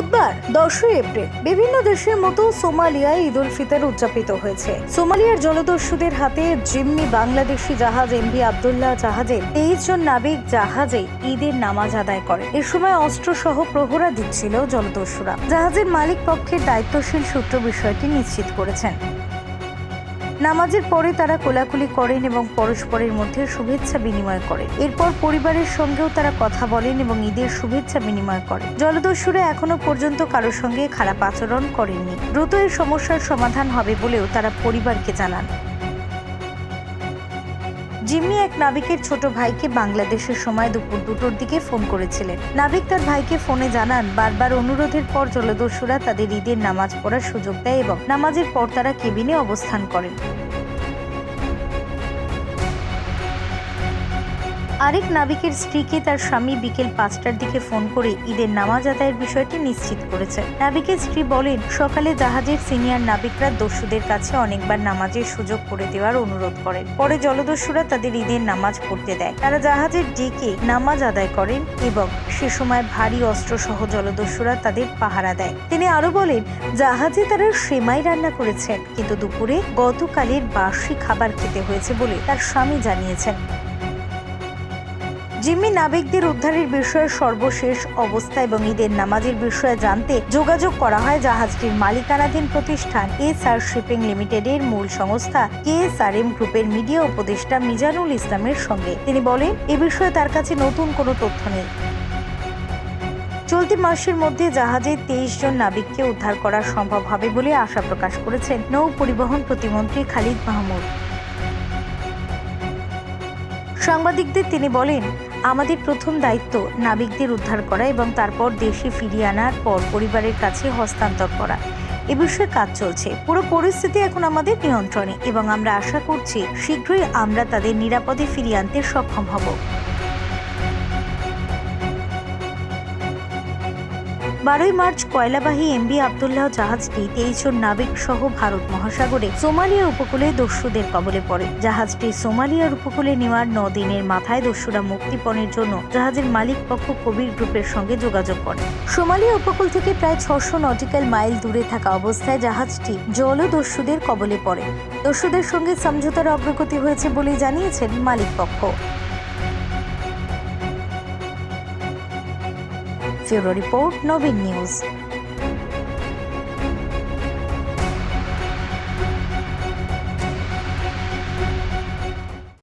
বুধবার, দশই এপ্রিল, বিভিন্ন দেশের মতো সোমালিয়ায় ঈদ উল ফিতর উদযাপিত হয়েছে। সোমালিয়ার জলদস্যুদের হাতে জিম্মি বাংলাদেশি জাহাজ এমভি আবদুল্লাহ জাহাজে তেইশ জন নাবিক জাহাজে ঈদের নামাজ আদায় করে। এ সময় অস্ত্র সহ প্রহরা দিচ্ছিল জলদস্যুরা। জাহাজের মালিক পক্ষের দায়িত্বশীল সূত্র বিষয়টি নিশ্চিত করেছেন। নামাজের পরে তারা কোলাকুলি করেন এবং পরস্পরের মধ্যে শুভেচ্ছা বিনিময় করেন। এরপর পরিবারের সঙ্গেও তারা কথা বলেন এবং ঈদের শুভেচ্ছা বিনিময় করে জলদস্যুরা এখনও পর্যন্ত কারোর সঙ্গে খারাপ আচরণ করেননি। দ্রুত এই সমস্যার সমাধান হবে বলেও তারা পরিবারকে জানান। জিম্মি এক নাবিকের ছোট ভাইকে বাংলাদেশের সময় দুপুর দুটোর দিকে ফোন করেছিলেন। নাবিক তার ভাইকে ফোনে জানান, বারবার অনুরোধের পর জলদস্যুরা তাদের ঈদের নামাজ পড়ার সুযোগ দেয় এবং নামাজের পর তারা কেবিনে অবস্থান করেন। আরেক নাবিকের স্ত্রীকে তার স্বামী বিকেল পাঁচটার দিকে ফোন করে ঈদের নামাজ আদায়ের বিষয়টি নিশ্চিত করেছেন নাবিকের স্ত্রী বলেন, সকালে জাহাজের সিনিয়র নাবিকরা দস্যুদের কাছে অনেকবার নামাজের সুযোগ করে দেওয়ার অনুরোধ করেন। পরে জলদস্যুরা তাদের ঈদের নামাজ পড়তে দেয়। তারা জাহাজের ডেকে নামাজ আদায় করেন এবং সে সময় ভারী অস্ত্র সহ জলদস্যুরা তাদের পাহারা দেয়। তিনি আরও বলেন, জাহাজে তারা সেমাই রান্না করেছেন, কিন্তু দুপুরে গতকালের বাসি খাবার খেতে হয়েছে বলে তার স্বামী জানিয়েছেন। জিম্মি নাবিকদের উদ্ধারের বিষয়ে সর্বশেষ অবস্থা এবং ঈদের নামাজের বিষয়ে জানতে যোগাযোগ করা হয় জাহাজটির মালিকানাধীন প্রতিষ্ঠান এস আর শিপিং লিমিটেডের মূল সংস্থা কে এস আর এম গ্রুপের মিডিয়া উপদেষ্টা মিজানুল ইসলামের সঙ্গে। তিনি বলেন, এ বিষয়ে তার কাছে নতুন কোনো তথ্য নেই। চলতি মাসের মধ্যে জাহাজে তেইশ জন নাবিককে উদ্ধার করা সম্ভব হবে বলে আশা প্রকাশ করেছেন নৌ পরিবহন প্রতিমন্ত্রী খালিদ মাহমুদ। সাংবাদিকদের তিনি বলেন আমাদের প্রথম দায়িত্ব নাবিকদের উদ্ধার করা এবং তারপর দেশে ফিরিয়ে আনার পর পরিবারের কাছে হস্তান্তর করা। এ বিষয়ে কাজ চলছে। পুরো পরিস্থিতি এখন আমাদের নিয়ন্ত্রণে এবং আমরা আশা করছি শীঘ্রই আমরা তাদের নিরাপদে ফিরিয়ে আনতে সক্ষম হব। বারোই মার্চ কয়লাবাহী এমবি আবদুল্লাহ জাহাজটি তেইশ জন নাবিক সহ ভারত মহাসাগরে সোমালিয়া উপকূলে দস্যুদের কবলে পড়ে। জাহাজটি সোমালিয়ার উপকূলে নেওয়ার ন দিনের মাথায় দস্যুরা মুক্তিপণের জন্য জাহাজের মালিক পক্ষ কবির গ্রুপের সঙ্গে যোগাযোগ করে। সোমালিয়া উপকূল থেকে প্রায় ছশো নটিক্যাল মাইল দূরে থাকা অবস্থায় জাহাজটি জলদস্যুদের কবলে পড়ে। দস্যুদের সঙ্গে সমঝোতার অগ্রগতি হয়েছে বলে জানিয়েছেন মালিক পক্ষ। Bureau Report, Novin News.